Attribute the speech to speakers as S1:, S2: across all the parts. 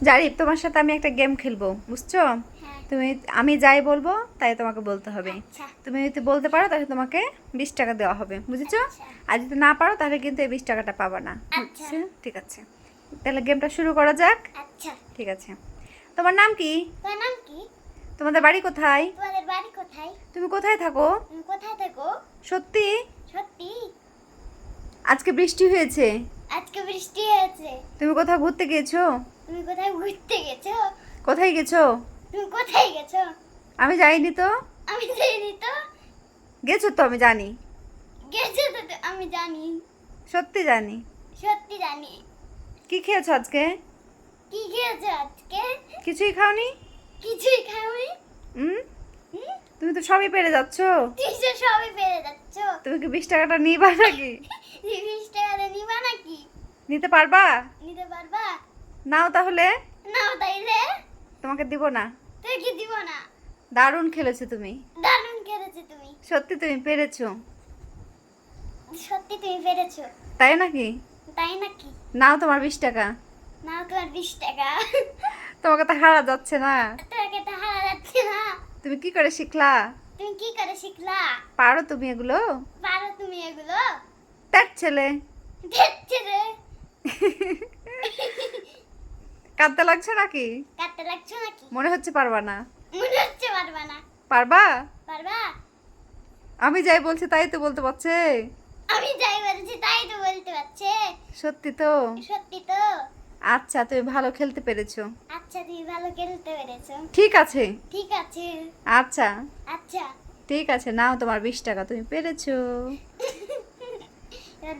S1: জারিফ তোমার সাথে আমি একটা গেম খেলব বুঝছ?
S2: হ্যাঁ।
S1: তুমি আমি যাই বলব তাই তোমাকে বলতে হবে।
S2: আচ্ছা।
S1: তুমি যদি বলতে পারো তাহলে তোমাকে বিশ টাকা দেওয়া হবে বুঝেছ?
S2: আচ্ছা।
S1: আর যদি না পারো তাহলে কিন্তু এই বিশ টাকাটা পাবা না।
S2: আচ্ছা।
S1: ঠিক আছে। তাহলে গেমটা শুরু করা যাক।
S2: আচ্ছা।
S1: ঠিক আছে। তোমার নাম কি?
S2: তোমার নাম কি?
S1: তোমাদের বাড়ি কোথায়?
S2: তোমাদের বাড়ি কোথায়?
S1: তুমি কোথায় থাকো?
S2: কোথায় থাকো?
S1: সত্যি?
S2: সত্যি।
S1: আজকে বৃষ্টি হয়েছে।
S2: আজকে বৃষ্টি হয়েছে।
S1: তুমি কোথাও ঘুরতে গিয়েছো?
S2: তুমি কোথায় ঘুরতে গেছো?
S1: কোথায় গেছো?
S2: তুমি কোথায় গেছো?
S1: আমি যাইনি তো।
S2: আমি জানি তো।
S1: গেছো তো আমি জানি।
S2: গেছো তো আমি জানি।
S1: সত্যি জানি।
S2: সত্যি জানি।
S1: কি খেয়েছো আজকে?
S2: কি খেয়েছো আজকে?
S1: কিছুই খাওনি?
S2: কিছুই খাওনি?
S1: হুম? তুমি তো সবই পেরে যাচ্ছ।
S2: কিসে সবই পেরে যাচ্ছ।
S1: তুমি কি বিশ টাকাটা নিবা নাকি?
S2: বিশ টাকাতে নিবা নাকি?
S1: নিতে পারবা?
S2: নিতে পারবা?
S1: নাও তাহলে।
S2: নাও তাইলে।
S1: তোমাকে দিব না।
S2: তুই কি দিব না।
S1: দারুণ খেলেছো তুমি।
S2: দারুণ খেলেছো তুমি।
S1: সত্যি তুমি পেরেছ।
S2: সত্যি তুমি পেরেছ।
S1: তাই নাকি?
S2: তাই নাকি?
S1: নাও তোমার বিশ টাকা।
S2: নাও তোমার বিশ টাকা।
S1: তোমাকে তো হারা যাচ্ছে না।
S2: তোমাকে তো হারা যাচ্ছে না।
S1: তুমি কি করে শিখলা?
S2: তুমি কি করে শিখলা?
S1: পারো তুমি এগুলো?
S2: পারো তুমি এগুলো?
S1: তার ছেলে।
S2: রে
S1: কাঁদতে লাগছে নাকি?
S2: কাটতে লাগছো নাকি?
S1: মনে হচ্ছে পারবা না।
S2: মনে হচ্ছে পারবা না।
S1: পারবা?
S2: পারবা?
S1: আমি যাই বলছি তাই তো বলতে পারছে।
S2: আমি যাই বলছি তাই তো বলতে পারছে।
S1: সত্যি তো?
S2: সত্যি তো?
S1: আচ্ছা তুমি ভালো খেলতে পেরেছ।
S2: আচ্ছা তুমি ভালো খেলতে পেরেছ।
S1: ঠিক আছে।
S2: ঠিক আছে।
S1: আচ্ছা।
S2: আচ্ছা।
S1: ঠিক আছে নাও তোমার বিশ টাকা তুমি পেরেছ।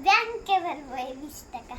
S2: ব্যাংকে ফেলব এই বিশ টাকা।